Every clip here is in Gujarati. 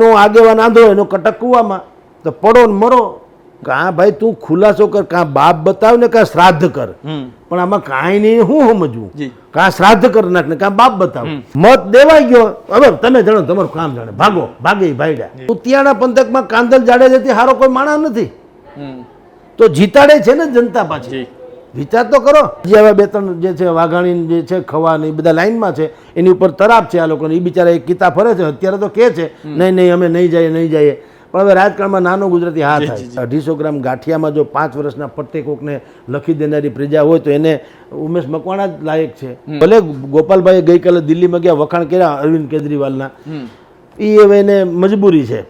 નો આગેવાન આંધો એનો કટક કૂવામાં તો પડો ને મરો. કાં ભાઈ તું ખુલાસો કર કાં બાપ બતાવ ને કાં શ્રાદ્ધ કર. પણ આમાં કાંઈ નહીં હું સમજવું. કાં શ્રાદ્ધ કર નાખ ને કાં બાપ બતાવ. મત દેવાઈ ગયો. હવે તમે જાણો તમારું કામ જાણે. ભાગો ભાગે ભાઈડા. ઉતિયાણા પંથકમાં કાંદલ જાડેજાથી હારો કોઈ માણા નથી. તો જીતાડે છે ને જનતા પાછી. વિચાર તો કરો. જે હવે બે ત્રણ જે છે વાઘાણી જે છે ખવાની બધા લાઈનમાં છે એની ઉપર તરાપ છે આ લોકોને. એ બિચારા એક કિતા ફરે છે અત્યારે તો કહે છે નહીં નહીં અમે નહીં જઈએ નહીં જઈએ. પણ હવે રાજકારણમાં નાનો ગુજરાતી હા થાય. અઢીસો ગ્રામ ગાંઠિયામાં જો પાંચ વર્ષના પટ્ટે કોકને લખી દેનારી પ્રજા હોય તો એને ઉમેશ મકવાણા જ લાયક છે. ભલે ગોપાલભાઈએ ગઈકાલે દિલ્હીમાં ગયા વખાણ કર્યા અરવિંદ કેજરીવાલના. એ હવે એને મજબૂરી છે.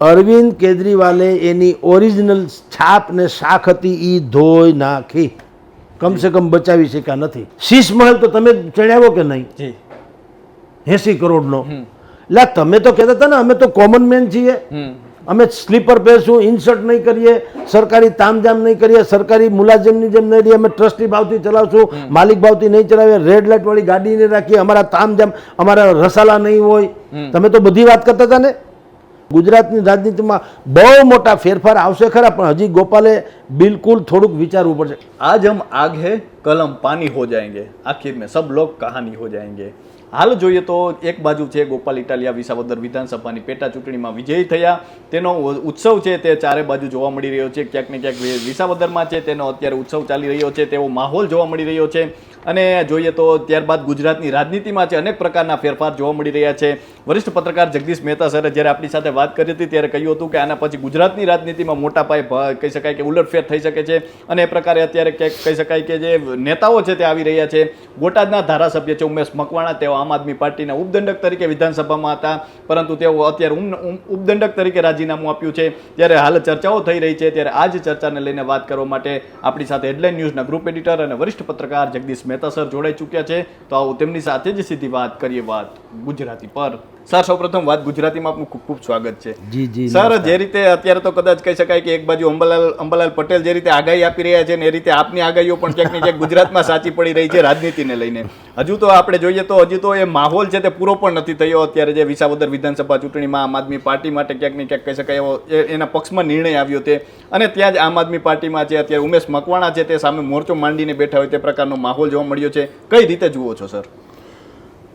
અરવિંદ કેજરીવાલે એની ઓરિજિનલ છાપ ને શાખ હતી એ ધોઈ નાખી. કમસે કમ બચાવી શક્યા નથી. શીશ મહેલ તો તમે ચડાવ્યો કે નહીં? એસી કરોડનો. લા તમે તો કહેતા હતા ને અમે તો કોમન મેન છીએ. અમે સ્લીપર પહેરશું ઇન્સર્ટ નહીં કરીએ સરકારી તામજામ નહીં કરીએ સરકારી મુલાજમની જેમ નહીં રહીએ અમે ટ્રસ્ટી ભાવથી ચલાવશું માલિક ભાવથી નહીં ચલાવીએ રેડ લાઇટ વાળી ગાડી નહીં રાખીએ અમારા તામજામ અમારા રસાલા નહીં હોય. તમે તો બધી વાત કરતા હતા ને? ગુજરાતની રાજનીતિમાં બહુ મોટા ફેરફાર આવશે ખરા, પણ હજી ગોપાલે બિલકુલ થોડુંક વિચારવું પડશે. આજ હમ આગ હે કલમ પાની હો જાયગે. આખિર મેં સબ લોગ કહાની હો જાયગે. હાલ જોઈએ તો એક બાજુ છે ગોપાલ ઇટાલિયા વિસાવદર વિધાનસભાની પેટા ચૂંટણીમાં વિજયી થયા. તેનો ઉત્સવ છે તે ચારે બાજુ જોવા મળી રહ્યો છે. ક્યાંક ને ક્યાંક વિસાવદરમાં છે તેનો અત્યારે ઉત્સવ ચાલી રહ્યો છે, તેવો માહોલ જોવા મળી રહ્યો છે. અને જોઈએ તો ત્યારબાદ ગુજરાતની રાજનીતિમાં છે અનેક પ્રકારના ફેરફાર જોવા મળી રહ્યા છે. વરિષ્ઠ પત્રકાર જગદીશ મહેતા સરે જ્યારે આપણી સાથે વાત કરી હતી ત્યારે કહ્યું હતું કે આના પછી ગુજરાતની રાજનીતિમાં મોટા પાયે કહી શકાય કે ઉલટફેર થઈ શકે છે. અને એ પ્રકારે અત્યારે કહી શકાય કે જે નેતાઓ છે તે આવી રહ્યા છે. બોટાદના ધારાસભ્ય છે ઉમેશ મકવાણા, તેઓ આમ આદમી પાર્ટીના ઉપદંડક તરીકે વિધાનસભામાં હતા. પરંતુ તેઓ અત્યારે ઉપદંડક તરીકે રાજીનામું આપ્યું છે. ત્યારે હાલ ચર્ચાઓ થઈ રહી છે. ત્યારે આ જ ચર્ચાને લઈને વાત કરવા માટે આપણી સાથે હેડલાઇન ન્યૂઝના ગ્રુપ એડિટર અને વરિષ્ઠ પત્રકાર જગદીશ મહેતા સર જોડાઈ ચૂક્યા છે. તો આવો તેમની સાથે જ સીધી વાત કરીએ વાત ગુજરાતી પર. સર સૌપ્રથમ વાત ગુજરાતીમાં આપનું ખૂબ ખૂબ સ્વાગત છે. જી જી સર જે રીતે અત્યારે તો કદાચ કહી શકાય કે એક બાજુ અંબાલાલ અંબાલાલ પટેલ જે રીતે આગાહી આપી રહ્યા છે ને એ રીતે આપની આગાહીઓ પણ ક્યાંક ને ક્યાંક ગુજરાતમાં સાચી પડી રહી છે રાજનીતિને લઈને. હજુ તો આપણે જોઈએ તો હજુ તો એ માહોલ છે તે પૂરો પણ નથી થયો. અત્યારે જે વિસાવદર વિધાનસભા ચૂંટણીમાં આમ આદમી પાર્ટી માટે ક્યાંક ને ક્યાંક કહી શકાય એવો એના પક્ષમાં નિર્ણય આવ્યો તે. અને ત્યાં જ આમ આદમી પાર્ટીમાં છે અત્યારે ઉમેશ મકવાણા છે તે સામે મોરચો માંડીને બેઠા હોય તે પ્રકારનો માહોલ જોવા મળ્યો છે. કઈ રીતે જુઓ છો સર?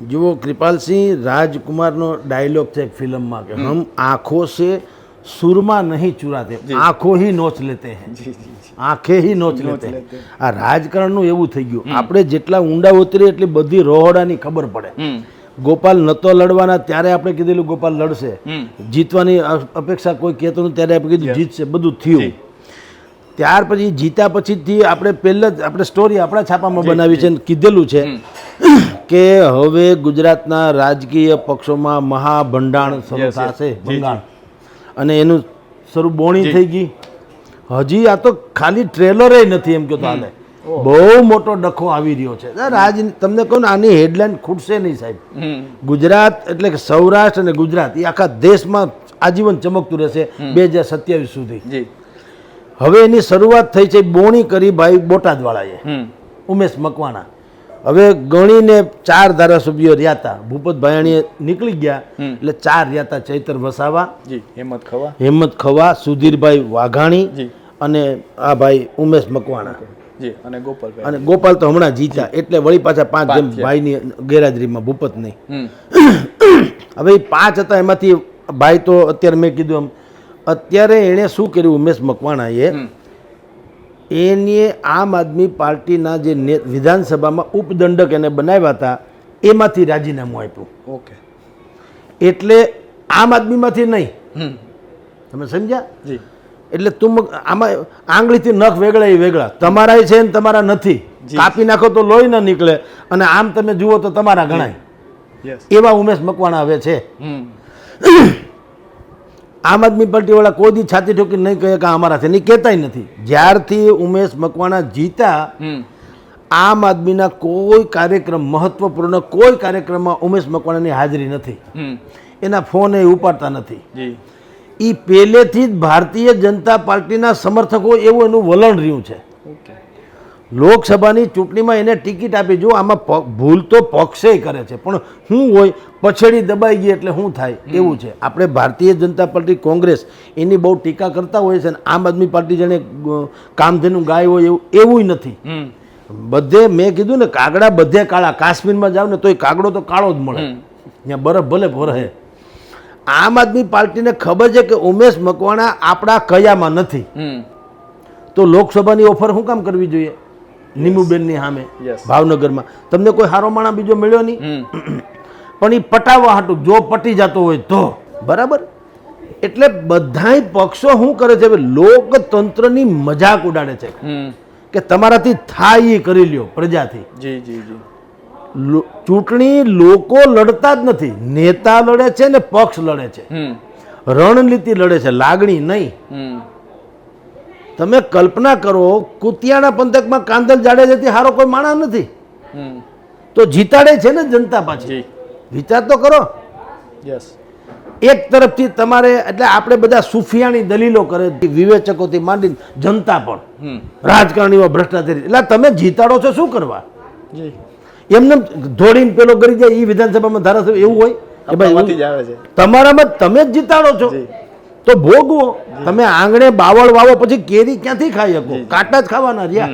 જુઓ કૃપાલસિંહ રાજકુમારનો ડાયલોગ છે ફિલ્મમાં કે હમ. આંખો સે સુરમાં નહીં ચુરાતે આંખો હી નોચ લેતે હે. આંખે હી નોચ લેતે આ રાજકારણનું એવું થઈ ગયું. આપણે જેટલા ઊંડા ઉતરીએ એટલી બધી રોહડાની ખબર પડે. ગોપાલ નતો લડવાના ત્યારે આપણે કીધેલું ગોપાલ લડશે. જીતવાની અપેક્ષા કોઈ કહેતું ત્યારે આપણે કીધું જીતશે બધું થયું. ત્યાર પછી જીત્યા પછીથી આપણે પહેલા જ આપણે સ્ટોરી આપણા છાપામાં બનાવી છે કીધેલું છે કે હવે ગુજરાતના રાજકીય પક્ષોમાં મહાભંડાણ શરૂ. થશે જી. અને એનું શરૂ બોણી થઈ ગઈ. હજી આ તો ખાલી ટ્રેલરે નથી એમ કહેતો આને બહુ મોટો ડખો આવી રહ્યો છે. રાજ તમને કહું ને આની હેડલાઇન ખૂટશે નહીં સાહેબ. ગુજરાત એટલે કે સૌરાષ્ટ્ર અને ગુજરાત એ આખા દેશમાં આજીવન ચમકતું રહેશે બે હજાર સત્યાવીસ સુધી. જી. હવે એની શરૂઆત થઈ છે બોણી કરી ભાઈ બોટાદવાળાએ ઉમેશ મકવાણા. હવે ગણીને ચાર ધારાસભ્યો રહ્યા હતા. ભૂપત ભાયાણીએ નીકળી ગયા એટલે ચાર રહ્યા હતા ચૈતર વસાવા હેમત ખવા. હેમત ખવા સુધીરભાઈ વાઘાણી અને આ ભાઈ ઉમેશ મકવાણા. અને ગોપાલ અને ગોપાલ તો હમણાં જીત્યા એટલે વળી પાછા પાંચ જેમ ભાઈની ગેરહાજરીમાં ભૂપત નહીં હવે પાંચ હતા એમાંથી ભાઈ તો અત્યારે મેં કીધું એમ અત્યારે એણે શું કર્યું ઉમેશ મકવાણાએ. એને આમ આદમી પાર્ટીના જે વિધાનસભામાં ઉપદંડક એને બનાવ્યા હતા એમાંથી રાજીનામું આપ્યું. ઓકે. એટલે આમ આદમીમાંથી નહીં. તમે સમજ્યા? જી. એટલે તું આમાં આંગળીથી નખ વેગળા એ વેગળા. તમારા છે ને તમારા નથી. કાપી નાખો તો લોહી ન નીકળે અને આમ તમે જુઓ તો તમારા ગણાય. એવા ઉમેશ મકવાણા હવે છે. આમ આદમી પાર્ટીવાળા કોઈ દી છાતી ઠોકી નહીં કહે કે અમારા છે. નહીં કહેતાય નથી. જ્યારથી ઉમેશ મકવાણા જીતા આમ આદમીના કોઈ કાર્યક્રમ મહત્વપૂર્ણ કોઈ કાર્યક્રમમાં ઉમેશ મકવાણાની હાજરી નથી. એના ફોન એ ઉપાડતા નથી. એ પહેલેથી જ ભારતીય જનતા પાર્ટીના સમર્થકો એવું એનું વલણ રહ્યું છે. ઓકે. લોકસભાની ચૂંટણીમાં એને ટિકિટ આપી. જો આમાં ભૂલ તો પક્ષે કરે છે પણ શું હોય પછડી દબાઈ ગઈ એટલે શું થાય એવું છે. આપણે ભારતીય જનતા પાર્ટી કોંગ્રેસ એની બહુ ટીકા કરતા હોય છે અને આમ આદમી પાર્ટી જેને કામધેનું ગાય હોય એવું એવું નથી. બધે મેં કીધું ને કાગડા બધે કાળા કાશ્મીરમાં જાવ ને તોય કાગડો તો કાળો જ મળે. ત્યાં બરફ ભલે ભરે આમ આદમી પાર્ટીને ખબર છે કે ઉમેશ મકવાણા આપણા કયામાં નથી. તો લોકસભાની ઓફર શું કામ કરવી જોઈએ? નીમુબેનની સામે ભાવનગરમાં. તમને કોઈ હારો માણા બીજો મળ્યો નહીં? પણ એ પટાવવા હાટું જો પટી જતો હોય તો. બરાબર? એટલે બધાય પક્ષો શું કરે છે? લોકતંત્રની મજાક ઉડાડે છે. કે તમારાથી થાય એ કરી લ્યો પ્રજાથી. જી જી જી. ચૂંટણી લોકો લડતા જ નથી. નેતા લડે છે ને પક્ષ લડે છે. રણનીતિ લડે છે. લાગણી નહીં. તમે કલ્પના કરો કુતિયાણા પંથકમાં કાંદલ જાડેજાથી હારો કોઈ માણસ નથી. તો જીતાડે છે ને જનતા પાછી. વિચાર તો કરો. યસ. એક તરફથી તમારે એટલે આપણે બધા સુફિયાની દલીલો કરે વિવેચકોથી માંડીને જનતા પણ. રાજકારણીઓ ભ્રષ્ટાચારી. એટલે તમે જીતાડો છો શું કરવા? એમને ધોડીને પેલો કરી જાય એ વિધાનસભામાં ધારાસભ્ય એવું હોય કે ભાઈ તમારામાં તમે જ જીતાડો છો. તો ભોગવો. તમે આંગણે બાવળ વાવો પછી કેરી ક્યાંથી ખાઈ શકો? કાંટા જ ખાવાના રહ્યા.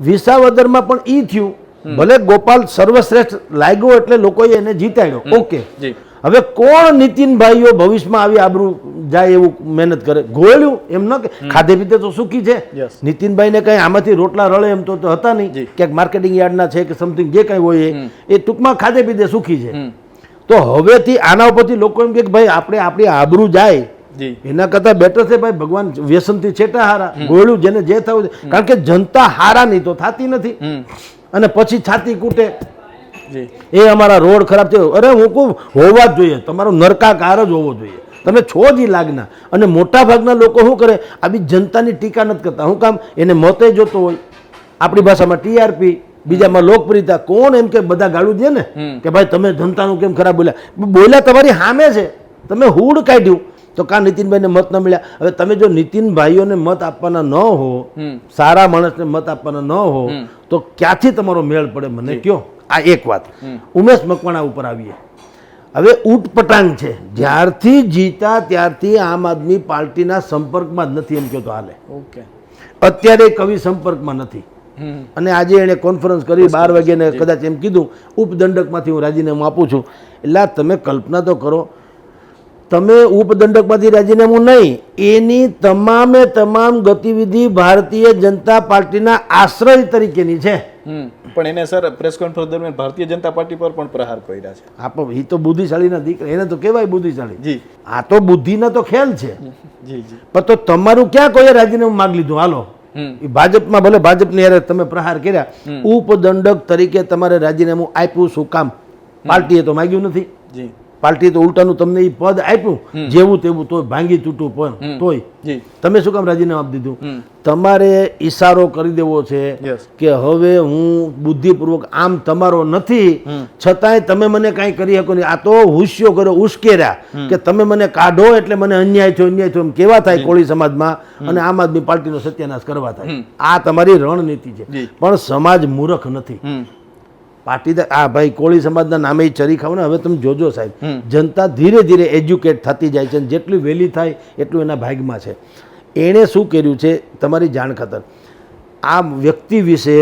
વિસાવદરમાં પણ ઈ થયું. ભલે ગોપાલ સર્વશ્રેષ્ઠ લાગ્યો એટલે લોકોએ એને જીતાડ્યો. ઓકે. હવે કોણ નીતિનભાઈઓ ભવિષ્યમાં આવી આબરૂ જાય એવું મહેનત કરે? ગોળ્યું એમ ન કે. ખાધે પીતે તો સુખી છે. નીતિનભાઈને કઈ આમાંથી રોટલા રળે એમ તો હતા નહીં. ક્યાંક માર્કેટિંગ યાર્ડના છે કે સમથિંગ જે કંઈ હોય એ. ટૂંકમાં ખાધે પીતે સુખી છે. તો હવેથી આના ઉપરથી લોકો એમ કે ભાઈ આપણે આપણી આબરૂ જાય. એના કરતા બેટર છે ભાઈ ભગવાન વ્યસનથી છેટા હારા. ગોળ્યું જેને જે છે. કારણ કે જનતા હારા નહીં તો થતી નથી. અને પછી છાતી કૂટે. એ અમારા રોડ ખરાબ થયો. અરે હું કહું હોવા જ જોઈએ. તમારો નરકાકાર જ હોવો જોઈએ. તમે છો જ લાગના. અને મોટા ભાગના લોકો શું કરે? આ બી જનતાની ટીકા નથી કરતા. શું કામ? એને મતે જોતો હોય. આપણી ભાષામાં ટીઆરપી બીજામાં લોકપ્રિયતા. કોણ એમ કે બધા ગાળું દે ને? કે ભાઈ તમે જનતાનું કેમ ખરાબ બોલ્યા? બોલ્યા તમારી સામે છે. તમે હુડ કાઢ્યું. તો કા નીતિનભાઈને મત ન મળ્યા? હવે તમે જો નીતિનભાઈઓને મત આપવાના ન હો સારા માણસને મત આપવાના ન હો તો ક્યાંથી તમારો મેળ પડે મને કયો? આ એક વાત. ઉમેશ મકવાણા ઉપર આવીએ. હવે ઉટપટાંગ છે. જ્યારથી જીતા ત્યારથી આમ આદમી પાર્ટીના સંપર્કમાં જ નથી એમ કહો તો હાલે. ઓકે. અત્યારે કવિ સંપર્કમાં નથી. અને આજે એણે કોન્ફરન્સ કરી બાર વાગ્યાને કદાચ એમ કીધું ઉપદંડકમાંથી હું રાજીનામું આપું છું. એટલે તમે કલ્પના તો કરો તમે ઉપદંડકમાંથી રાજીનામું નહીં એની તમામે તમામ ગતિવિધિ ભારતીય જનતા પાર્ટીના આશ્રય તરીકેની છે. પણ એને સર પ્રેસ કોન્ફરન્સ દરમિયાન ભારતીય જનતા પાર્ટી પર પણ પ્રહાર કર્યા છે. આપ એ તો બુદ્ધિશાળીના દીકરા એને તો કહેવાય બુદ્ધિશાળી. જી. આ તો બુદ્ધિના તો ખ્યાલ છે. જી જી. પણ તો તમારું ક્યાં કોઈએ રાજીનામું માગ લીધું? હાલો. એ ભાજપમાં ભલે ભાજપની હારે તમે પ્રહાર કર્યા ઉપદંડક તરીકે તમારે રાજીનામું આપ્યું શું કામ? પાર્ટીએ તો માગ્યું નથી. જી પાર્ટીએ તો ઉલટાનું તમને એ પદ આપ્યું. જેવું તેવું તોય ભાંગી તૂટું પણ તોય. તમે શું કામ રાજીનામું આપી દીધું? તમારે ઈશારો કરી દેવો છે કે હવે હું બુદ્ધિપૂર્વક આમ તમારો નથી છતાંય તમે મને કાંઈ કરી શકો નહીં. આ તો હુસ્યો કર્યો ઉશ્કેર્યા કે તમે મને કાઢો એટલે મને અન્યાય થયો અન્યાય થયો એમ કેવા થાય કોળી સમાજમાં? અને આમ આદમી પાર્ટીનો સત્યાનાશ કરવા થાય. આ તમારી રણનીતિ છે. પણ સમાજ મૂર્ખ નથી. પાટીદાર આ ભાઈ કોળી સમાજના નામે ચરી ખાવ ને હવે તમે જોજો સાહેબ. જનતા ધીરે ધીરે એજ્યુકેટ થતી જાય છે અને જેટલી વહેલી થાય એટલું એના ભાગમાં છે. એણે શું કર્યું છે તમારી જાણ ખાતર. આ વ્યક્તિ વિશે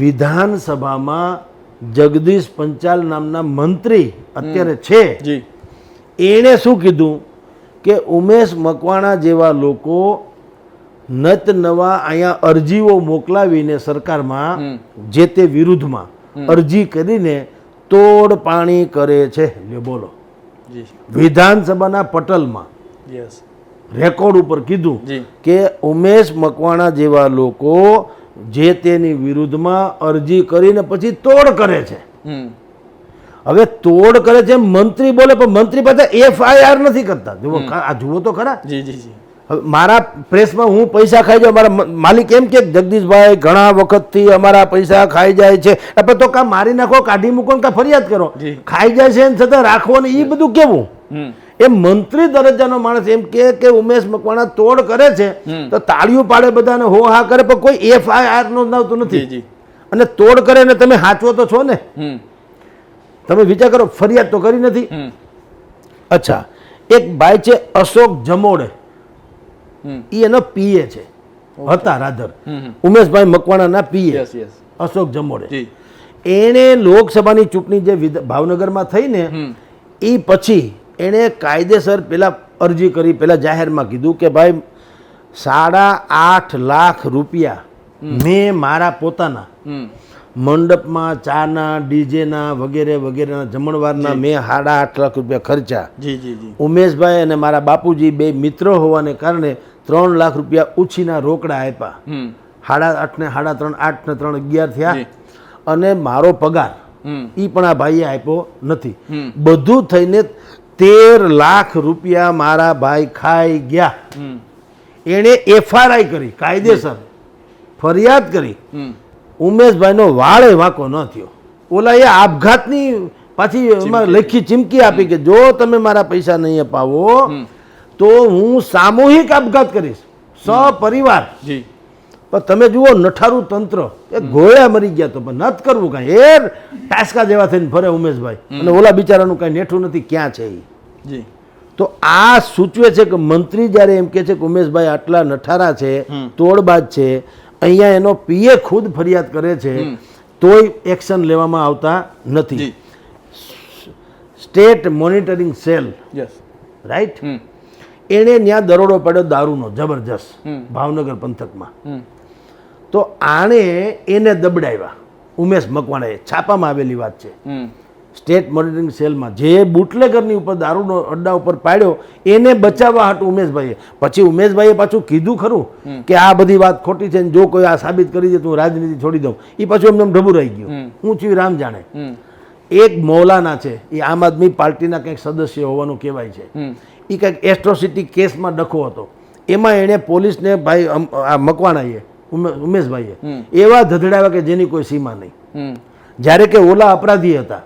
વિધાનસભામાં જગદીશ પંચાલ નામના મંત્રી અત્યારે છે. એણે શું કીધું કે ઉમેશ મકવાણા જેવા લોકો નત નવા અહીંયા અરજીઓ મોકલાવીને સરકારમાં જે તે વિરુદ્ધમાં અરજી કરીને તોડ પાણી કરે છે. લે બોલો. વિધાનસભાના પટલમાં રેકોર્ડ ઉપર કીધું કે ઉમેશ મકવાણા જેવા લોકો જે તેની વિરુદ્ધમાં અરજી કરીને પછી તોડ કરે છે. હવે તોડ કરે છે મંત્રી બોલે પણ મંત્રી પાસે એફઆઈઆર નથી કરતા. જુઓ આ જુઓ તો ખરા. જી જી જી. મારા પ્રેસમાં હું પૈસા ખાઈ જાઉં મારા માલિક એમ કે જગદીશભાઈ ઘણા વખતથી અમારા પૈસા ખાઈ જાય છે. આપણે તો કા મારી નાખો કાઢી મૂકો ને કા ફરિયાદ કરો. ખાઈ જાય છે ને છતાં રાખવો ને એ બધું કેવું? એ મંત્રી દરજ્જાનો માણસ એમ કે કે ઉમેશ મકવાણા તોડ કરે છે તો તાળીઓ પાડે બધાને હો હા કરે પણ કોઈ એફઆઈઆર નોંધાવતું જી નથી. અને તોડ કરે ને તમે હાચવો તો છો ને? તમે વિચાર કરો ફરિયાદ તો કરી નથી. અચ્છા. એક ભાઈ છે અશોક જમોડે. એ એનો પીએ છે. હતા રાધર. ઉમેશભાઈ મકવાણાના પીએ. અશોક જમોડે એણે લોકસભાની ચૂંટણી જે ભાવનગરમાં થઈ ને એ પછી એણે કાયદેસર પેલા અરજી કરી પેલા જાહેરમાં કીધું કે ભાઈ સાડા આઠ લાખ રૂપિયા મેં મારા પોતાના મંડપમાં ચાના ડીજેના વગેરે વગેરેના જમણવારના મેં સાડા આઠ લાખ રૂપિયા ખર્ચા જી જી જી. ઉમેશભાઈ અને મારા બાપુજી બે મિત્રો હોવાને કારણે ત્રણ લાખ રૂપિયા ઉછીના રોકડા આપ્યા. સાડા આઠ ને સાડા ત્રણ આઠ ને ત્રણ અગિયાર થયા. અને મારો પગાર એ પણ આ ભાઈએ આપ્યો નથી. બધું થઈને તેર લાખ રૂપિયા મારા ભાઈ ખાઈ ગયા. એણે એફઆરઆઈ કરી કાયદેસર ફરિયાદ કરી. ઉમેશભાઈનો વાળે વાંકો ન થયો. ઓલા એ આપઘાતની પાછી એમાં લખી ચીમકી આપી કે જો તમે મારા પૈસા નહીં અપાવો. તો હું સામૂહિક આપઘાત કરીશ. સપરિવાર. જી. પણ તમે જુઓ નઠારું તંત્ર એ ગોળ્યા મરી ગયા તો પણ નથી કરવું કાંઈ. એ ટાસકા જેવા થઈને ફરે ઉમેશભાઈ. અને ઓલા બિચારાનું કાંઈ નેઠું નથી ક્યાં છે એ? જી. તો આ સૂચવે છે કે મંત્રી જ્યારે એમ કે છે કે ઉમેશભાઈ આટલા નઠારા છે તોડબાજ છે અહીંયા એનો પીએ ખુદ ફરિયાદ કરે છે તોય એક્શન લેવામાં આવતા નથી. State monitoring cell. રાઈટ? એણે ત્યાં દરોડો પડ્યો દારૂનો જબરજસ્ત ભાવનગર પંથકમાં. તો આણે એને દબડાવ્યા. ઉમેશ મકવાણાએ છાપામાં આવેલી વાત છે. સ્ટેટ મોનિટરિંગ સેલમાં જે બુટલેગરની ઉપર દારૂનો અડ્ડા ઉપર પાડ્યો એને બચાવવા હતું ઉમેશભાઈએ. પછી ઉમેશભાઈએ પાછું કીધું ખરું કે આ બધી વાત ખોટી છે જો કોઈ આ સાબિત કરી દે તો હું રાજનીતિ છોડી દઉં. એ પાછું એમને એમ ઢબુ રહી ગયું. હું છું રામ જાણે. એક મૌલાના છે. એ આમ આદમી પાર્ટીના કંઈક સદસ્ય હોવાનું કહેવાય છે. એ કંઈક એસ્ટ્રોસિટી કેસમાં ડખો હતો. એમાં એણે પોલીસને ભાઈ આ મકવાણાએ ઉમેશભાઈએ એવા ધધડાવ્યા કે જેની કોઈ સીમા નહીં. જ્યારે કે ઓલા અપરાધી હતા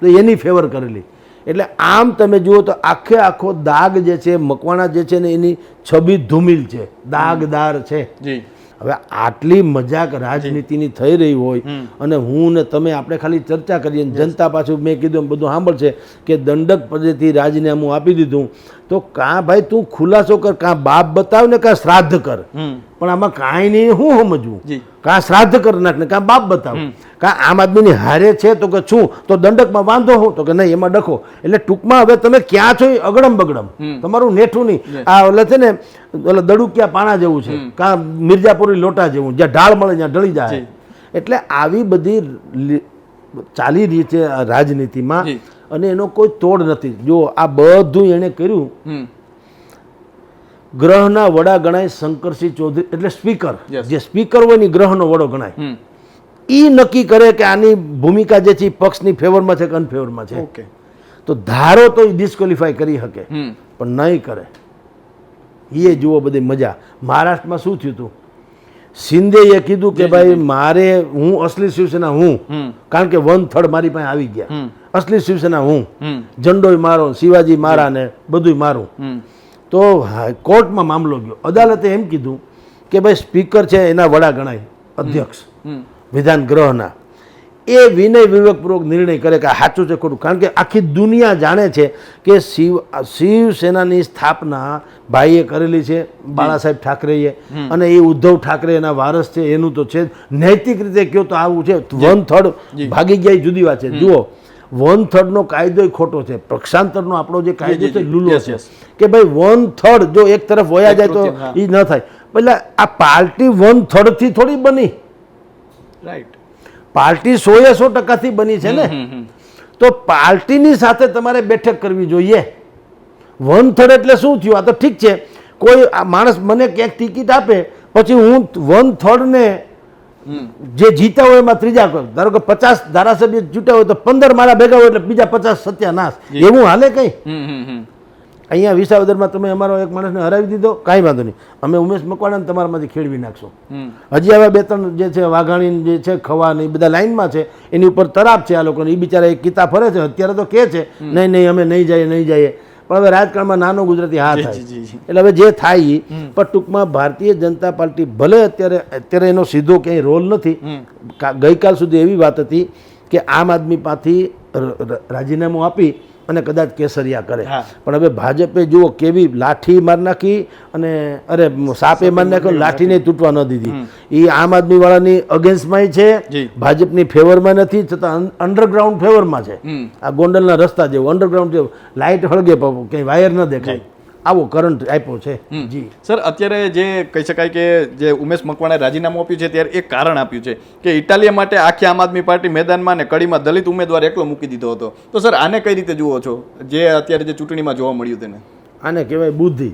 તો એની ફેવર કરેલી. એટલે આમ તમે જુઓ તો આખે આખો દાગ જે છે મકવાણા જે છે ને એની છબી ધૂમિલ છે. દાગદાર છે. જી. હવે આટલી મજાક રાજનીતિની થઈ રહી હોય અને હું ને તમે આપણે ખાલી ચર્ચા કરીએ જનતા પાછું મેં કીધું એમ બધું સાંભળશે કે દંડક પદ્ધતિ રાજીનામું આપી દીધું. તો કાં ભાઈ તું ખુલાસો કર કાં બાપ બતાવ ને કાં શ્રાદ્ધ કર. પણ આમાં કાંઈ નહીં હું સમજવું. કા કાં શ્રાદ્ધ કર નાખ ને કાં બાપ બતાવ. કાં આમ આદમીની હારે છે તો કે છું તો દંડકમાં વાંધો હો તો કે નહીં એમાં ડખો. એટલે ટૂંકમાં હવે તમે ક્યાં છો એ અગડમ બગડમ. તમારું નેઠું નહીં. આ એટલે છે ને ઓલા દડુકિયા પાણા જેવું છે? કાં મિર્જાપુરી લોટા જેવું જ્યાં ઢાળ મળે ત્યાં ઢળી જાય. એટલે આવી બધી ચાલી રહી છે રાજનીતિમાં અને એનો કોઈ તોડ નથી. જો આ બધું એણે કર્યું ગ્રહના વડા ગણાય શંકરસિંહ ચૌધરી એટલે સ્પીકર. જે સ્પીકર હોય ને ગ્રહનો વડો ગણાય. એ નક્કી કરે કે આની ભૂમિકા જે છે એ પક્ષની ફેવરમાં છે કે અનફેવરમાં છે. તો ધારો તો એ ડિસ્ક્વોલિફાય કરી શકે. પણ નહીં કરે. એ જુઓ બધી મજા. મહારાષ્ટ્રમાં શું થયું હતું? શિંદેએ કીધું કે ભાઈ મારે હું અસલી શિવસેના હું. કારણ કે વન થર્ડ મારી પાસે આવી ગયા. અસલી શિવસેના હું. ઝંડોય મારો શિવાજી મારા ને બધુંય મારું. તો કોર્ટમાં મામલો ગયો. અદાલતે એમ કીધું કે ભાઈ સ્પીકર છે એના વડા ગણાય અધ્યક્ષ. વિધાન ગૃહના એ વિનય વિવેકપૂર્વક નિર્ણય કરે કે સાચું છે ખોટું? કારણ કે આખી દુનિયા જાણે છે કે શિવ શિવસેનાની સ્થાપના ભાઈએ કરેલી છે બાળાસાહેબ ઠાકરેએ. અને એ ઉદ્ધવ ઠાકરે એના વારસ છે એનું તો છે. નૈતિક રીતે કયો તો આવું છે. વન થર્ડ ભાગી ગયા જુદી વાત છે. જુઓ વન થર્ડનો કાયદો ખોટો છે. પક્ષાંતરનો આપણો જે કાયદો છે. લૂલો છે. કે ભાઈ વન થર્ડ જો એક તરફ વયા જાય તો એ ન થાય. પહેલાં આ પાર્ટી વન થર્ડથી થોડી બની. રાઈટ પાર્ટી સોએ સો ટકાથી બની છે ને? તો પાર્ટીની સાથે તમારે બેઠક કરવી જોઈએ. વન થર્ડ એટલે શું થયું? આ તો ઠીક છે. કોઈ આ માણસ મને ક્યાંક ટિકિટ આપે પછી હું વન થર્ડને જે જીતા હોય એમાં ત્રીજા ધારો કે પચાસ ધારાસભ્ય જૂટ્યા હોય તો પંદર મારા ભેગા હોય એટલે બીજા પચાસ સત્યાનાશ. એવું હાલે કઈ? અહીંયા વિસાવદરમાં તમે અમારો એક માણસને હરાવી દીધો કાંઈ વાંધો નહીં. અમે ઉમેશ મકવાણાને તમારામાંથી ખેડવી નાખશું. હજી હવે બે ત્રણ જે છે વાઘાણી જે છે ખવા ને એ બધા લાઇનમાં છે એની ઉપર તરાપ છે આ લોકોને. એ બિચારા એક કિતા ફરે છે અત્યારે તો કહે છે નહીં નહીં અમે નહીં જઈએ નહીં જઈએ. પણ હવે રાજકારણમાં નાનો ગુજરાતી હા થાય. એટલે હવે જે થાય એ પણ ટૂંકમાં ભારતીય જનતા પાર્ટી ભલે અત્યારે અત્યારે એનો સીધો ક્યાંય રોલ નથી ગઈકાલ સુધી એવી વાત હતી કે આમ આદમી ર- રાજીનામું આપી અને કદાચ કેસરિયા કરે. પણ હવે ભાજપે જુઓ કેવી લાઠી માર નાખી અને અરે સાપે માર નાખ્યો લાઠીને તૂટવા ન દીધી. એ આમ આદમી વાળાની અગેન્સ્ટમાં છે ભાજપની ફેવરમાં નથી છતાં અંડરગ્રાઉન્ડ ફેવરમાં છે. આ ગોંડલના રસ્તા જેવું અંડરગ્રાઉન્ડ જેવું. લાઇટ હળગે કંઈ વાયર ન દેખાય. આવો કરંટ આપ્યો છે. જી. સર અત્યારે જે કહી શકાય કે જે ઉમેશ મકવાણાએ રાજીનામું આપ્યું છે ત્યારે એક કારણ આપ્યું છે કે ઇટાલિયા માટે આખી આમ આદમી પાર્ટી મેદાનમાં અને કડીમાં દલિત ઉમેદવાર એકલો મૂકી દીધો હતો. તો સર આને કઈ રીતે જુઓ છો? જે અત્યારે જે ચૂંટણીમાં જોવા મળ્યું તેને. આને કહેવાય બુદ્ધિ.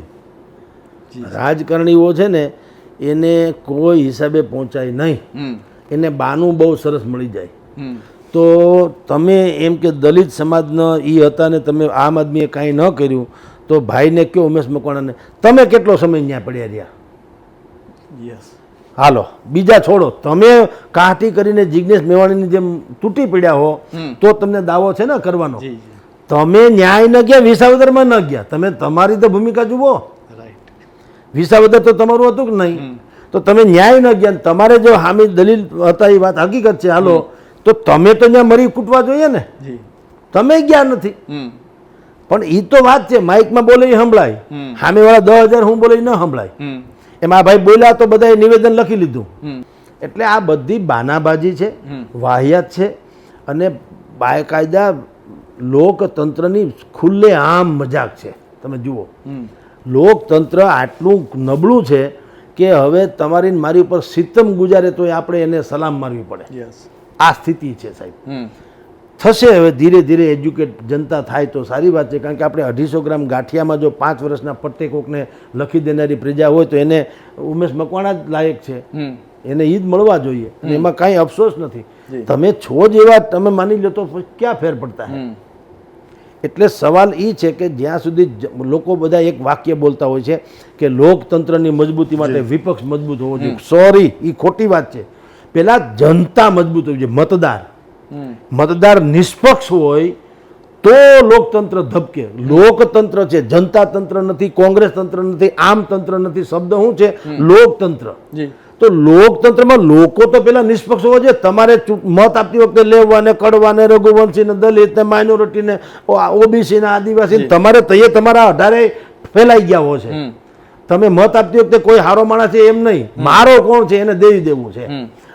રાજકારણીઓ છે ને એને કોઈ હિસાબે પહોંચાય નહીં. એને બાનું બહુ સરસ મળી જાય. તો તમે એમ કે દલિત સમાજના એ હતા ને તમે આમ આદમીએ કાંઈ ન કર્યું તો ભાઈને કયો ઉમેશ મકવાણાને? તમે કેટલો સમય ત્યાં પડ્યા રહ્યા? યસ હાલો બીજા છોડો. તમે કાઠી કરીને જિજ્ઞેશ મેવાણીની જેમ તૂટી પડ્યા હો તો તમને દાવો છે ને કરવાનો? તમે ન્યાય ન ગયા વિસાવદરમાં ન ગયા. તમે તમારી તો ભૂમિકા જુઓ. રાઈટ વિસાવદર તો તમારું હતું કે નહીં? તો તમે ન્યાય ન ગયા તમારે જો હામી દલીલ હતા એ વાત હકીકત છે. હાલો તો તમે તો ત્યાં મરી કૂટવા જોઈએ ને? તમે ગયા નથી. પણ એ તો વાત છે માઇકમાં બોલે સંભળાય. સામેવાળા દસ હજાર હું બોલે ન સંભળાય. એમ આ ભાઈ બોલ્યા તો બધાએ નિવેદન લખી લીધું. એટલે આ બધી બાનાબાજી છે વાહિયાત છે અને બાયકાયદા લોકતંત્રની ખુલ્લે આમ મજાક છે. તમે જુઓ. લોકતંત્ર આટલું નબળું છે કે હવે તમારી મારી ઉપર સિતમ ગુજારે તો આપણે એને સલામ મારવી પડે. આ સ્થિતિ છે સાહેબ. થશે. હવે ધીરે ધીરે એજ્યુકેટ જનતા થાય તો સારી વાત છે. કારણ કે આપણે અઢીસો ગ્રામ ગાંઠિયામાં જો પાંચ વર્ષના પટ્ટે કોકને લખી દેનારી પ્રજા હોય તો એને ઉમેશ મકવાણા જ લાયક છે. એને ઈદ જ મળવા જોઈએ. અને એમાં કાંઈ અફસોસ નથી. તમે છો જ એવા તમે માની લો તો ક્યાં ફેર પડતા હે? એટલે સવાલ એ છે કે જ્યાં સુધી લોકો બધા એક વાક્ય બોલતા હોય છે કે લોકતંત્રની મજબૂતી માટે વિપક્ષ મજબૂત હોવો જોઈએ. સોરી એ ખોટી વાત છે. પેલા જનતા મજબૂત હોવી જોઈએ. મતદાર. મતદાર નિષ્પક્ષ હોય તો લોકતંત્ર ધબકે. લોકતંત્ર છે જનતા તંત્ર નથી કોંગ્રેસ તંત્ર નથી આમ તંત્ર નથી શબ્દ શું છે? લોકતંત્ર. તો લોકતંત્રમાં લોકો તો પેલા નિષ્પક્ષ હોવા જોઈએ. તમારે મત આપતી વખતે લેવાને કડવાને રઘુવંશી ને દલિત ને આદિવાસીને ને ઓબીસી ને આદિવાસી તમારે તઈએ તમારા અઢારે ફેલાઈ ગયા હોય છે. તમે મત આપતી વખતે કોઈ હારો માણસ છે એમ નહીં. મારો કોણ છે એને દેવી દેવું છે.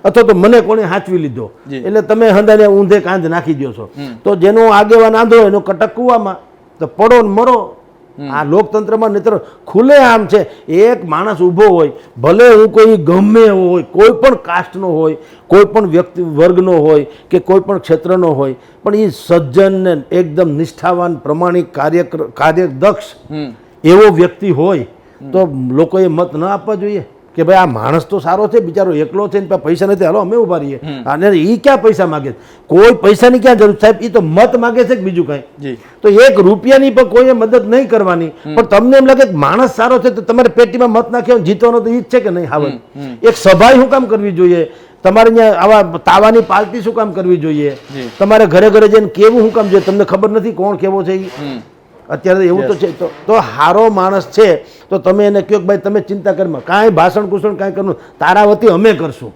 અથવા તો મને કોણે હાચવી લીધો. એટલે તમે હંદાને ઊંધે કાંધ નાખી દો છો. તો જેનો આગેવાન આંધળો એનો કટક કૂવામાં તો પડો ને મરો. આ લોકતંત્રમાં નહીતર ખુલે આમ છે. એક માણસ ઊભો હોય ભલે હું કોઈ ગમે એવો હોય કોઈ પણ કાસ્ટનો હોય કોઈ પણ વ્યક્તિ વર્ગનો હોય કે કોઈ પણ ક્ષેત્રનો હોય પણ એ સજ્જનને એકદમ નિષ્ઠાવાન પ્રમાણિક કાર્ય કાર્યદક્ષ એવો વ્યક્તિ હોય તો લોકોએ મત ન આપવા જોઈએ. કે ભાઈ આ માણસ તો સારો છે બિચારો એકલો છે ને પાસે નથી હાલો અમે ઊભા રહીએ. અને એ ક્યાં પૈસા માગે? કોઈ પૈસાની ક્યાં જરૂર? સાહેબ એ તો મત માગે છે કે બીજું કાંઈ? તો એક રૂપિયાની પણ કોઈએ મદદ નહીં કરવાની. પણ તમને એમ લાગે કે માણસ સારો છે તો તમારે પેટીમાં મત નાખ્યો જીતવાનો તો એ જ છે કે નહીં? હવે એક સભા શું કામ કરવી જોઈએ? તમારે ત્યાં આવા તાવાની પાર્ટી શું કામ કરવી જોઈએ? તમારે ઘરે ઘરે જઈને કેવું શું કામ જોઈએ? તમને ખબર નથી કોણ કેવો છે હમ. અત્યારે એવું તો છે તો તો હારો માણસ છે તો તમે એને કહો કે ભાઈ તમે ચિંતા કરી કાંઈ ભાષણ કુષણ કાંઈ કરવું તારા વતી અમે કરશું.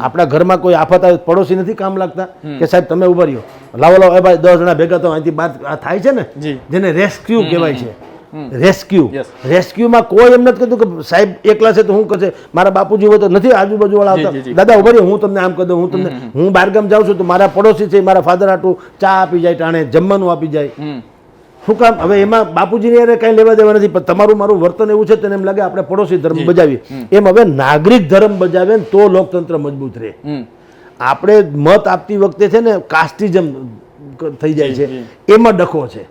આપણા ઘરમાં કોઈ આફત આવે પડોશી નથી કામ લાગતા કે સાહેબ તમે ઊભા રહ્યો. લાવો લાવો એ ભાઈ દસ જણા ભેગા તો અહીંથી બાદ થાય છે ને? જેને રેસ્ક્યુ કહેવાય છે. રેસ્ક્યુ. રેસ્ક્યુમાં કોઈ એમ નથી કીધું કે સાહેબ એકલા છે તો હું કરશે? મારા બાપુજી હોય તો નથી આજુબાજુ વાળા આવતા. દાદા ઊભા રહ્યો હું તમને આમ કહી દઉં હું તમને હું બહારગામ જાઉં છું તો મારા પડોશી છે મારા ફાધર આટું ચા આપી જાય ટાણે જમવાનું આપી જાય. શું કામ? હવે એમાં બાપુજીની યારે કાંઈ લેવા દેવા નથી પણ તમારું મારું વર્તન એવું છે તેને એમ લાગે આપણે પડોશી ધર્મ બજાવીએ. એમ હવે નાગરિક ધર્મ બજાવે ને તો લોકતંત્ર મજબૂત રહે. આપણે મત આપતી વખતે છે ને કાસ્ટિઝમ થઈ જાય છે. એમાં ડખો છે.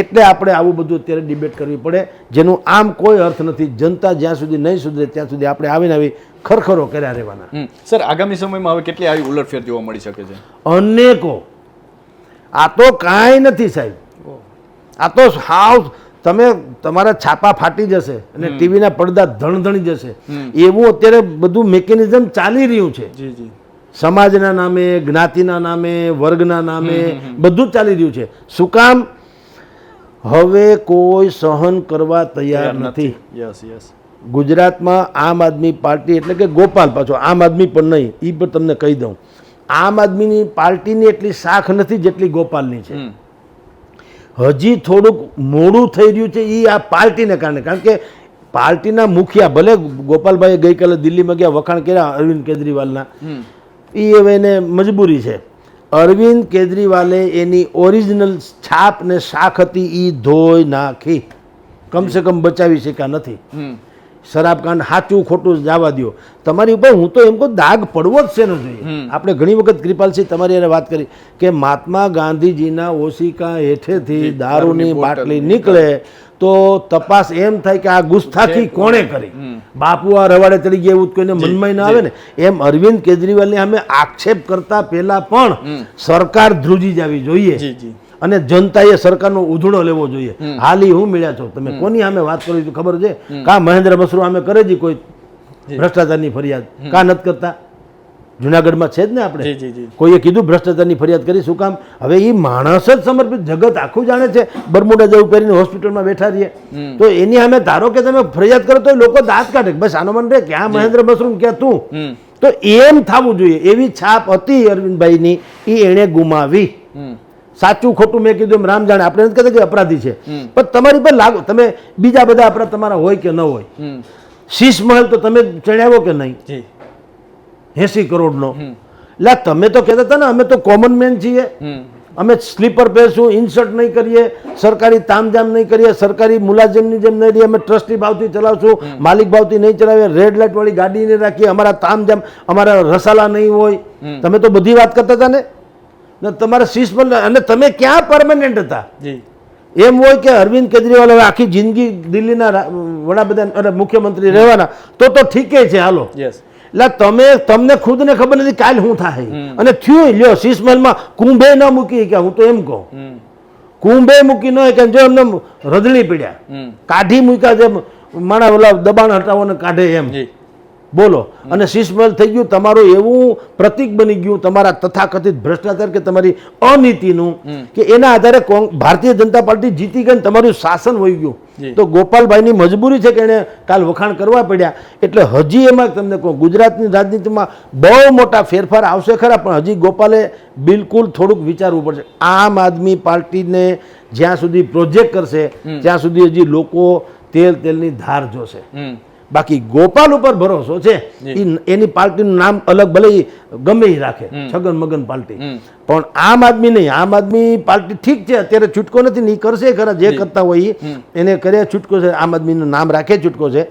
એટલે આપણે આવું બધું અત્યારે ડિબેટ કરવી પડે. જેનું આમ કોઈ અર્થ નથી. જનતા જ્યાં સુધી નહીં સુધરે ત્યાં સુધી આપણે આવીને આવી ખરખરો કર્યા રહેવાના. સર આગામી સમયમાં હવે કેટલી આવી ઉલટફેર જોવા મળી શકે છે? અનેકો. આ તો કાંઈ નથી સાહેબ. આ તો હાવ તમે તમારા છાપા ફાટી જશે અને ટીવીના પડદા ધણધણી જશે. એવું અત્યારે બધું મેકેનિઝમ ચાલી રહ્યું છે. સમાજના નામે જ્ઞાતિના નામે વર્ગના નામે બધું ચાલી રહ્યું છે. શું કામ? હવે કોઈ સહન કરવા તૈયાર નથી. યસ યસ ગુજરાતમાં આમ આદમી પાર્ટી એટલે કે ગોપાલ પાછો આમ આદમી પણ નહીં એ પણ તમને કહી દઉં. આમ આદમીની પાર્ટીની એટલી શાખ નથી જેટલી ગોપાલની છે. હજી થોડુંક મોડું થઈ રહ્યું છે એ આ પાર્ટીને કારણે. કારણ કે પાર્ટીના મુખિયા ભલે ગોપાલભાઈએ ગઈકાલે દિલ્હીમાં ગયા વખાણ કર્યા અરવિંદ કેજરીવાલના. એ હવે એને મજબૂરી છે. અરવિંદ કેજરીવાલે એની ઓરિજિનલ છાપ ને શાખ હતી એ ધોઈ નાખી. કમસે કમ બચાવી શક્યા નથી. શરાબકાંડ સાચું ખોટું જવા દો તમારી ઉપર હું તો એમ કહું દાગ પડવો જ છે ને જોઈએ આપણે ઘણી વખત કૃપાલસિંહ તમારી એને વાત કરી કે મહાત્મા ગાંધીજીના ઓશિકા હેઠેથી દારૂની બાટલી નીકળે. તો તપાસ એમ થાય કે આ ગુસ્સાથી કોણે કરી? બાપુ આ રવાડે ચડી ગયા એવું કોઈને મનમાં ના આવે ને? એમ અરવિંદ કેજરીવાલની અમે આક્ષેપ કરતા પહેલા પણ સરકાર ધ્રુજી જવી જોઈએ. જી જી. અને જનતાએ સરકારનો ઉધડો લેવો જોઈએ. હાલી હું મળ્યા છો? તમે કોની સામે વાત કરી તો ખબર છે. કા મહેન્દ્ર મસરૂ સામે કરે છે કોઈ ભ્રષ્ટાચારની ફરિયાદ? કા નથી કરતા? જુનાગઢમાં છે જ ને આપણે. કોઈએ કીધું ભ્રષ્ટાચારની ફરિયાદ કરી શું કામ? હવે એ માણસ જ સમર્પિત જગત આખું જાણે છે બરમુડા જેવું પહેરીને હોસ્પિટલમાં બેઠા રહીએ. તો એની સામે ધારો કે તમે ફરિયાદ કરો તો લોકો દાંત કાઢે બસ આનો મન રે ક્યાં મહેન્દ્ર મશરૂમ ક્યાં તું? તો એમ થવું જોઈએ. એવી છાપ હતી અરવિંદભાઈની એ એણે ગુમાવી. સાચું ખોટું મેં કીધું એમ રામ જાણે. આપણે નથી કહેતા કે અપરાધી છે. પણ તમારી પર લાગુ તમે બીજા બધા અપરાધ તમારા હોય કે ન હોય. શીશ મહેલ તો તમે ચડાવ્યો કે નહીં? એસી કરોડનો. એટલે તમે તો કહેતા હતા ને અમે તો કોમન મેન છીએ. અમે સ્લીપર પહેરશું ઇન્સર્ટ નહીં કરીએ સરકારી તામજામ નહીં કરીએ સરકારી મુલાજમની જેમ નહીં રહીએ અમે ટ્રસ્ટી ભાવથી ચલાવશું માલિક ભાવથી નહીં ચલાવીએ રેડ લાઇટ વાળી ગાડી નહીં રાખીએ અમારા તામજામ અમારા રસાલા નહીં હોય. તમે તો બધી વાત કરતા હતા ને? ને તમારા શીશ મહેલ અને તમે ક્યાં પરમાનન્ટ હતા? એમ હોય કે અરવિંદ કેજરીવાલ હવે આખી જિંદગી દિલ્હીના વડાપ્રધાન અને મુખ્યમંત્રી રહેવાના તો તો ઠીકે છે હાલો. એટલે તમે તમને ખુદને ખબર નથી કાલ શું થાય. અને થયું લ્યો શીશમહેલમાં કુંભે ન મૂકી કે હું તો એમ કહું. કુંભે મૂકી ન કે જો એમને રદળી પડ્યા. કાઢી મૂક્યા જેમ માણા ઓલા દબાણ હટાવોને કાઢે એમ. જી. બોલો. અને શીશમહેલ થઈ ગયું તમારું એવું પ્રતિક બની ગયું તમારા તથાકથિત ભ્રષ્ટાચાર કે તમારી અનીતિનું. કે એના આધારે કોંગ- ભારતીય જનતા પાર્ટી જીતી ગઈ તમારું શાસન વહી ગયું. તો ગોપાલભાઈની મજબૂરી છે કે એણે કાલ વખાણ કરવા પડ્યા? એટલે હજી એમાં તમને કહું ગુજરાતની રાજનીતિમાં બહુ મોટા ફેરફાર આવશે ખરા પણ હજી ગોપાલે બિલકુલ થોડુંક વિચારવું પડશે. આમ આદમી પાર્ટીને જ્યાં સુધી પ્રોજેક્ટ કરશે ત્યાં સુધી હજી લોકો તેલ તેલની ધાર જોશે. બાકી ગોપાલ ઉપર ભરોસો છે. એની પાર્ટીનું નામ અલગ ભલે ગમે એ રાખે છગન મગન પાર્ટી. પણ આમ આદમી નહીં આમ આદમી પાર્ટી ઠીક છે અત્યારે છૂટકો નથી ને ઈ કરશે ખરા જે કરતા હોય એને કર્યા છૂટકો છે આમ આદમીનું નામ રાખે છૂટકો છે.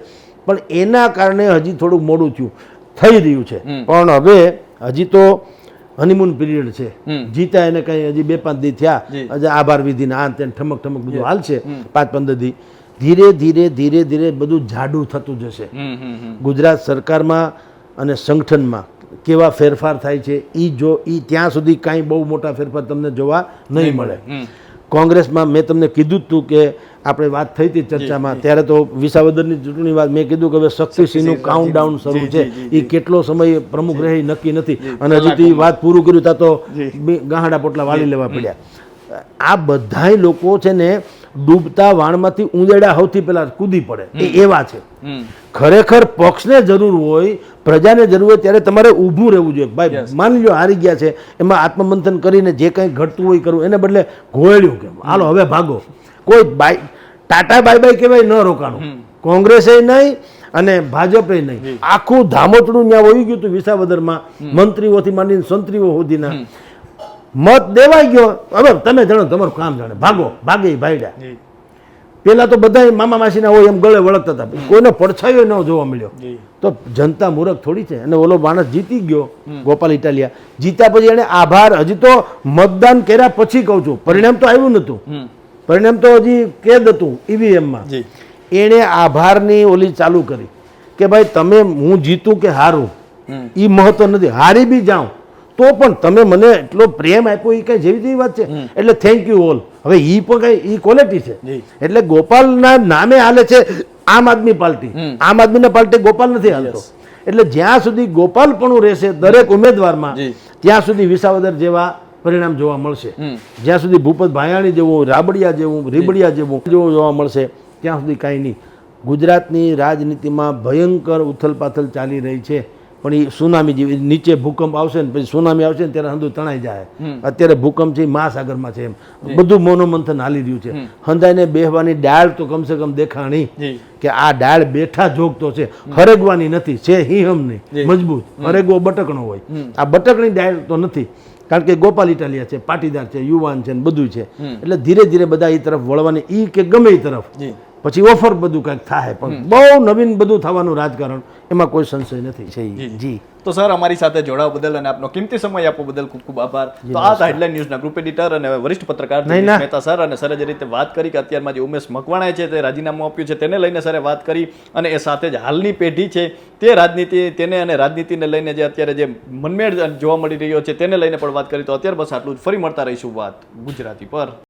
પણ એના કારણે હજી થોડુંક મોડું થયું થઈ રહ્યું છે. પણ હવે હજી તો હનીમૂન પીરિયડ છે. જીતા એને કઈ હજી બે પાંચ દી થયા. હજી આભાર વિધિના આ ઠમક ઠમક બધું હાલ છે પાંચ પંદર દી. ધીરે ધીરે ધીરે ધીરે બધું જાડું થતું જશે. ગુજરાત સરકારમાં અને સંગઠનમાં કેવા ફેરફાર થાય છે એ જો એ ત્યાં સુધી કાંઈ બહુ મોટા ફેરફાર તમને જોવા નહીં મળે. કોંગ્રેસમાં મેં તમને કીધું હતું કે આપણે વાત થઈ હતી ચર્ચામાં ત્યારે તો વિસાવદરની ચૂંટણી વાત મેં કીધું કે હવે શક્તિસિંહનું કાઉન્ટડાઉન કાઉન્ટ ડાઉન શરૂ છે. એ કેટલો સમય પ્રમુખ રહે નક્કી નથી. અને હજી વાત પૂરું કર્યું તા તો. ગાહડા પોટલા વાળી લેવા પડ્યા. આ બધાય લોકો છે ને ડૂબતા વાણમાંથી ઉંદેડા સૌથી પહેલા કૂદી પડે. એ એવા છે. ખરેખર પક્ષને જરૂર હોય પ્રજાને જરૂર હોય ત્યારે તમારે ઊભું રહેવું જોઈએ. ભાઈ માની લો હારી ગયા છે એમાં આત્મમંથન કરીને જે કંઈ ઘટતું હોય કરવું. એને બદલે ઘોળ્યું કે હાલો હવે ભાગો. કોઈ બાય ટાટા બાય બાય કહેવાય ન રોકાણું. કોંગ્રેસે નહીં અને ભાજપે નહીં. આખું ધામોતડું ત્યાં વહી ગયું હતું વિસાવદરમાં. મંત્રીઓથી માંડીને સંત્રીઓ સુધીના. મત દેવાઈ ગયો. હવે તમે જાણો તમારું કામ જાણે. ભાગો ભાગે ભાઈડા. પેલા તો બધા મામા માસીના હોય એમ ગળે વળગતા હતા. કોઈનો પડછાયો ન જોવા મળ્યો. તો જનતા મૂરખ થોડી છે. અને ઓલો માણસ જીતી ગયો ગોપાલ ઇટાલિયા. જીત્યા પછી એને આભાર. હજી તો મતદાન કર્યા પછી કહું છું. પરિણામ તો આવ્યું નહોતું પરિણામ તો હજી કેદ હતું ઈવીએમમાં. એણે આભારની ઓલી ચાલુ કરી કે ભાઈ તમે હું જીતું કે હારું? એ મહત્વ નથી. હારી બી જાઉં. તો પણ તમે મને એટલો પ્રેમ આપ્યો એ કઈ જેવી જેવી વાત છે? એટલે થેન્ક યુ ઓલ હવે એ પણ કઈ એ ક્વોલિટી છે. એટલે ગોપાલના નામે હાલે છે આમ આદમી પાર્ટી. આમ આદમીના પાર્ટી ગોપાલ નથી હાલતો. એટલે જ્યાં સુધી ગોપાલ પણ રહેશે દરેક ઉમેદવારમાં ત્યાં સુધી વિસાવદર જેવા પરિણામ જોવા મળશે. જ્યાં સુધી ભૂપત ભાયાણી જેવું રાબડિયા જેવું રીબડિયા જેવું જેવું જોવા મળશે ત્યાં સુધી કાંઈ નહીં. ગુજરાતની રાજનીતિમાં ભયંકર ઉથલપાથલ ચાલી રહી છે. પણ એ સુનામી જેવી નીચે ભૂકંપ આવશે ને પછી સુનામી આવશે ને ત્યારે હંધું તણાઈ જાય. અત્યારે ભૂકંપ છે મહાસાગરમાં છે એમ. બધું મનોમંથન હાલી રહ્યું છે. હંધાઈને બેહવાની ડાળ તો કમસે કમ દેખાણી કે આ ડાળ બેઠા જોગતો છે. હરગવાની નથી છે હિહમની મજબૂત. હરગવો બટકણો હોય. આ બટકણી ડાળ તો નથી. કારણ કે ગોપાલ ઇટાલિયા છે પાટીદાર છે યુવાન છે ને બધું છે. એટલે ધીરે ધીરે બધા એ તરફ વળવાની ઈ કે ગમે એ તરફ. પછી ઓફર બધું કંઈક થાય પણ બહુ નવીન બધું થવાનું રાજકારણ એમાં કોઈ સંશય નથી. છે જી તો સર અમારી સાથે જોડાવા બદલ અને આપનો કિંમતી સમય આપવા બદલ ખૂબ ખૂબ આભાર. તો આ હેડલાઇન ન્યૂઝના ગ્રુપ એડિટર અને વરિષ્ઠ પત્રકાર મહેતા સર અને સરે જે રીતે વાત કરી કે અત્યારમાં જે ઉમેશ મકવાણાએ છે તે રાજીનામું આપ્યું છે તેને લઈને સરે વાત કરી અને એ સાથે જ હાલની પેઢી છે તે રાજનીતિ તેને અને રાજનીતિને લઈને જે અત્યારે જે મનમેળ જોવા મળી રહ્યો છે તેને લઈને પણ વાત કરી. તો અત્યારે બસ આટલું જ. ફરી મળતા રહીશું વાત ગુજરાતી પર.